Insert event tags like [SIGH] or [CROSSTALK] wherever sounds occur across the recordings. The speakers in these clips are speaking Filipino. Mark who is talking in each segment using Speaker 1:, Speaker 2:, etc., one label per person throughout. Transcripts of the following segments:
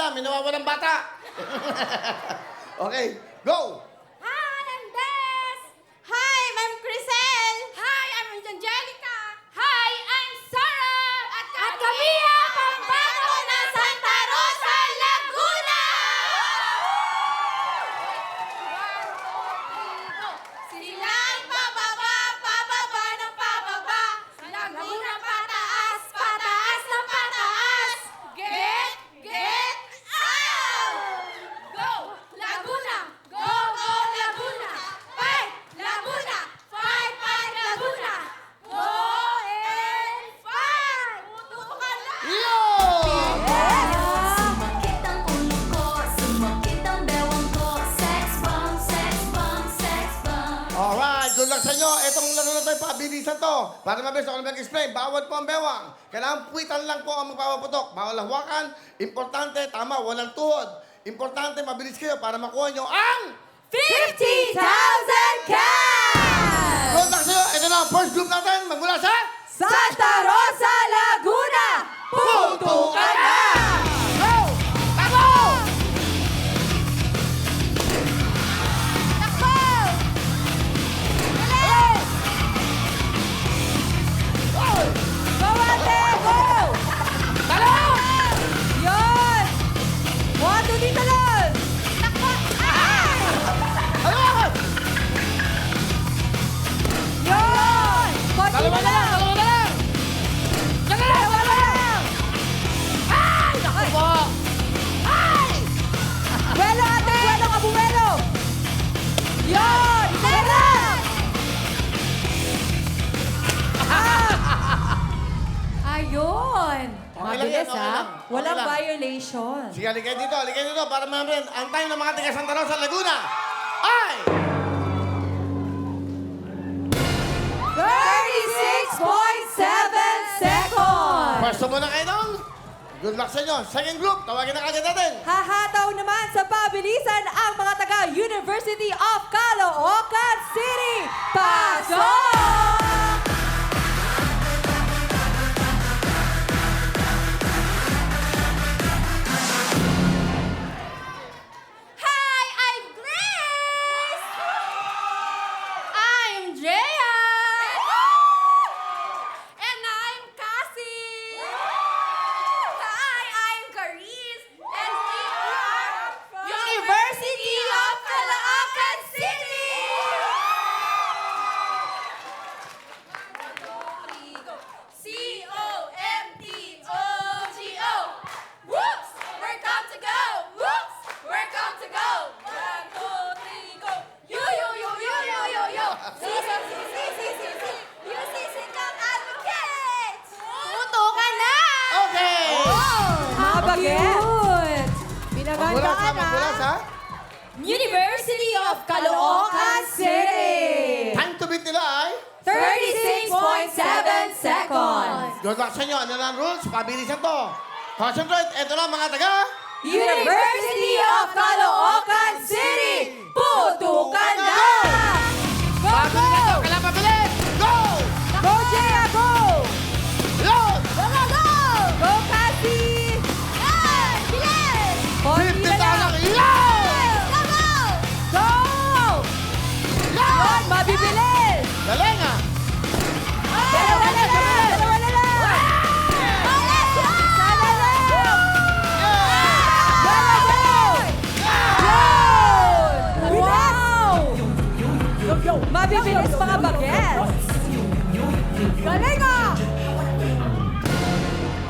Speaker 1: lang, may nawawalang bata. [LAUGHS] okay, go! Good luck sa inyo. Itong laro na to, pabilisan to. Para mabilis ako na mag-explain, bawal po ang bewang. Kailangan puwitan lang po ang magpapaputok. Bawal hawakan. Importante, tama, walang tuhod. Importante, mabilis kayo para makuha nyo ang...
Speaker 2: 50,000 cash!
Speaker 1: Good luck sa inyo. Ito na ang first group natin. Magmula sa...
Speaker 2: Santa Rosa,
Speaker 1: Ayun! Okay
Speaker 2: Mabilis, ha?
Speaker 1: lang. Okay
Speaker 2: Walang
Speaker 1: lang.
Speaker 2: violation.
Speaker 1: Sige, alikay dito, alikay dito para mamin. Ang time ng mga taga Santa Rosa, Laguna ay...
Speaker 2: 36.7 seconds!
Speaker 1: Pwesto muna kayo dong. Good luck sa inyo. Second group, tawagin na kagad natin.
Speaker 2: Hahataw naman sa pabilisan ang mga taga
Speaker 1: Magmula sa, magmula sa...
Speaker 2: University of Caloocan City!
Speaker 1: Time to beat nila ay...
Speaker 2: 36.7 seconds!
Speaker 1: Good luck sa inyo. Ano na ang rules? Pabilisan to. Concentrate. Ito na mga taga...
Speaker 2: University of Caloocan City! Putukan na!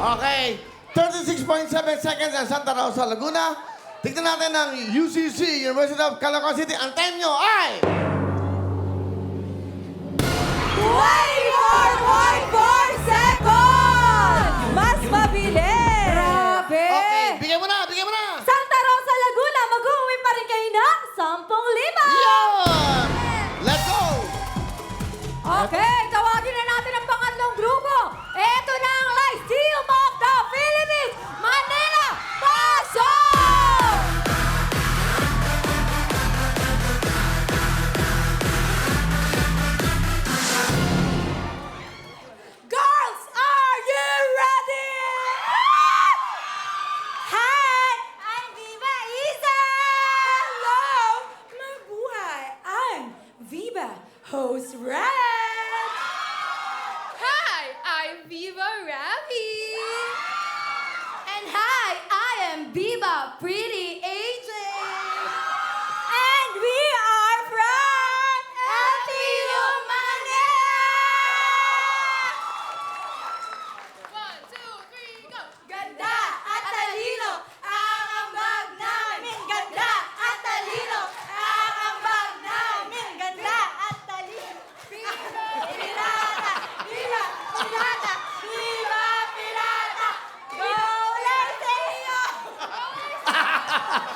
Speaker 1: Okay. 36.7 seconds ang Santa Rosa, Laguna. Tignan natin ang UCC, University of Caloocan City. Ang time nyo ay...
Speaker 2: 24.4 seconds! Mas mabilis! Grabe!
Speaker 1: Okay, bigyan mo na, bigyan mo na!
Speaker 2: Santa Rosa, Laguna, mag-uwi pa rin kayo ng 10,000!
Speaker 1: Yun!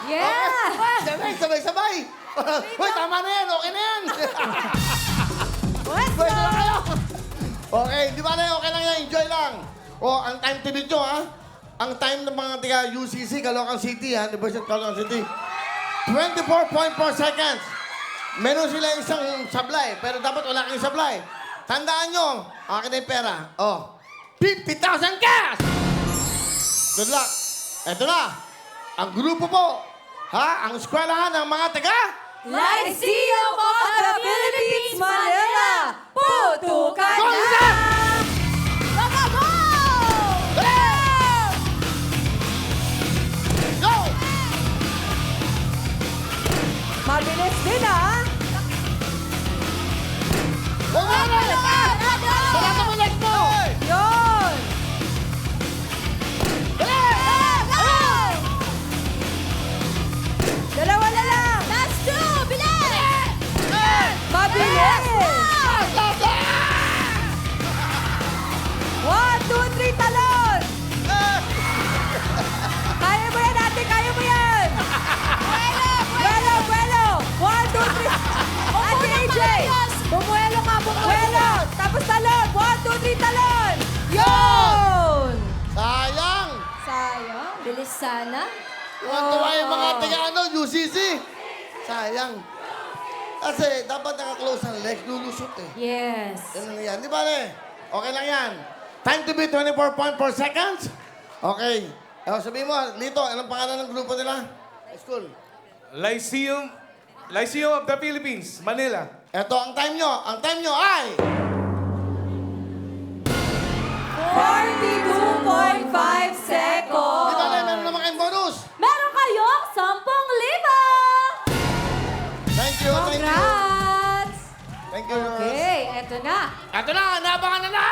Speaker 2: Yeah!
Speaker 1: Sabay, sabay, sabay. Hoy, tama na yan. Okay na yan. [LAUGHS]
Speaker 2: Let's
Speaker 1: kayo. Okay, di ba na okay lang yan. Enjoy lang. O, ang time beat nyo, ha? Ang time ng mga tiga UCC, Caloocan City, ha? University of Caloocan City. 24.4 seconds. Meron sila isang sablay, pero dapat wala kang sablay. Tandaan nyo, akin na yung pera. Oh, 50,000 cash! Good luck. Eto na, ang grupo po, ha? Ang eskwelahan ng mga taga...
Speaker 2: Lyceum of the Philippines, Manila! Putukan na! Sana.
Speaker 1: Tuwan-tuwa yung mga taga ano, UCC. Sayang. Kasi dapat naka-close ang legs, lulusot eh.
Speaker 2: Yes.
Speaker 1: Yan lang yan. Di ba, ne? Okay lang yan. Time to be 24.4 seconds. Okay. Eh, sabihin mo, Lito, anong pangalan ng grupo nila? High school.
Speaker 3: Lyceum, Lyceum of the Philippines, Manila.
Speaker 1: Ito ang time nyo. Ang time nyo ay...
Speaker 4: 42.5
Speaker 2: Okay, eto na.
Speaker 1: Ito na, nabangan na lahat.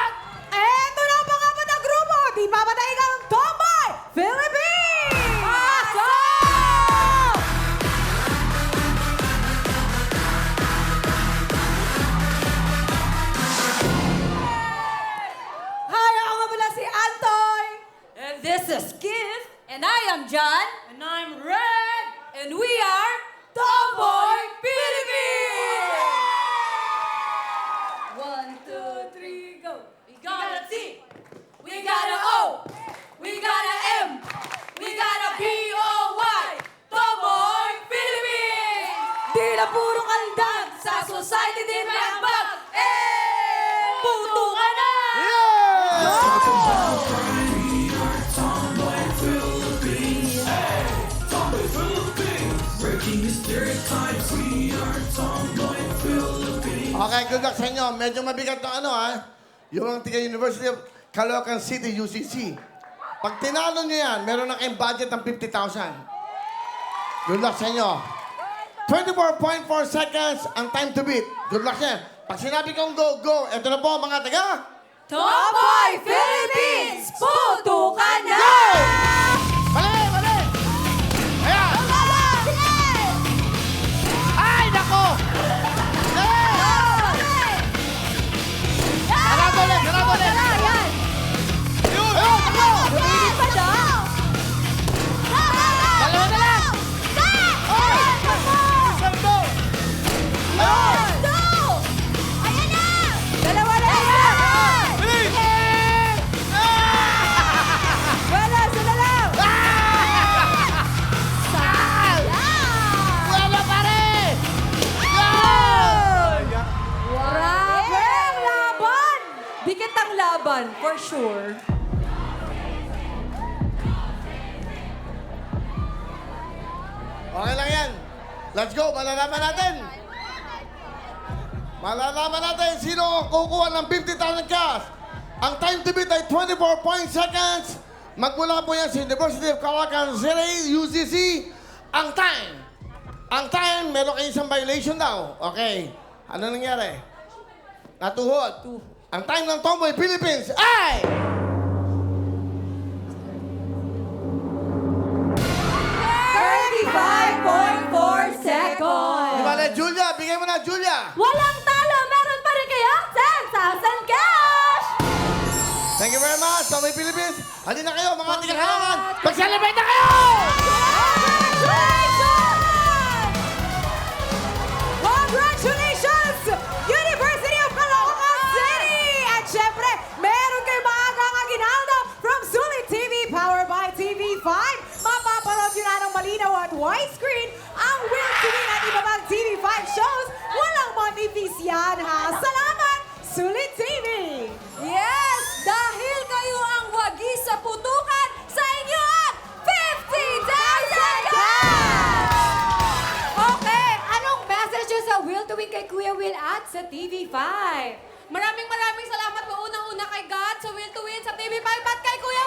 Speaker 1: Okay, good luck sa inyo. Medyo mabigat na ano ha. Yung ang tiga University of Caloocan City, UCC. Pag tinalo nyo yan, meron na kayong budget ng 50,000. Good luck sa inyo. 24.4 seconds ang time to beat. Good luck sa inyo. Pag sinabi kong go, go. Ito na po mga taga.
Speaker 2: Tomboy Philippines! Puto ka na!
Speaker 1: Go!
Speaker 4: Laban, for sure.
Speaker 1: Okay lang yan. Let's go, malalaman natin. Malalaman natin sino ang kukuha ng 50,000 cash. Ang time to beat ay 24 seconds. Magmula po yan sa University of Caloocan City, UCC. Ang time. Ang time, meron kayo isang violation daw. Okay. Ano nangyari? Natuhod. Ang time ng Tomboy Philippines ay...
Speaker 4: seconds!
Speaker 1: Di ba na, Julia? Bigay mo na, Julia.
Speaker 2: Walang talo! Meron pa rin kayo 10,000 cash!
Speaker 1: Thank you very much, Tomboy Philippines. Halina kayo, mga tigakalangan. Mag-celebrate na kayo!
Speaker 2: sa TV5.
Speaker 5: Maraming maraming salamat po unang-una kay God sa Will to Win sa TV5 at kay Kuya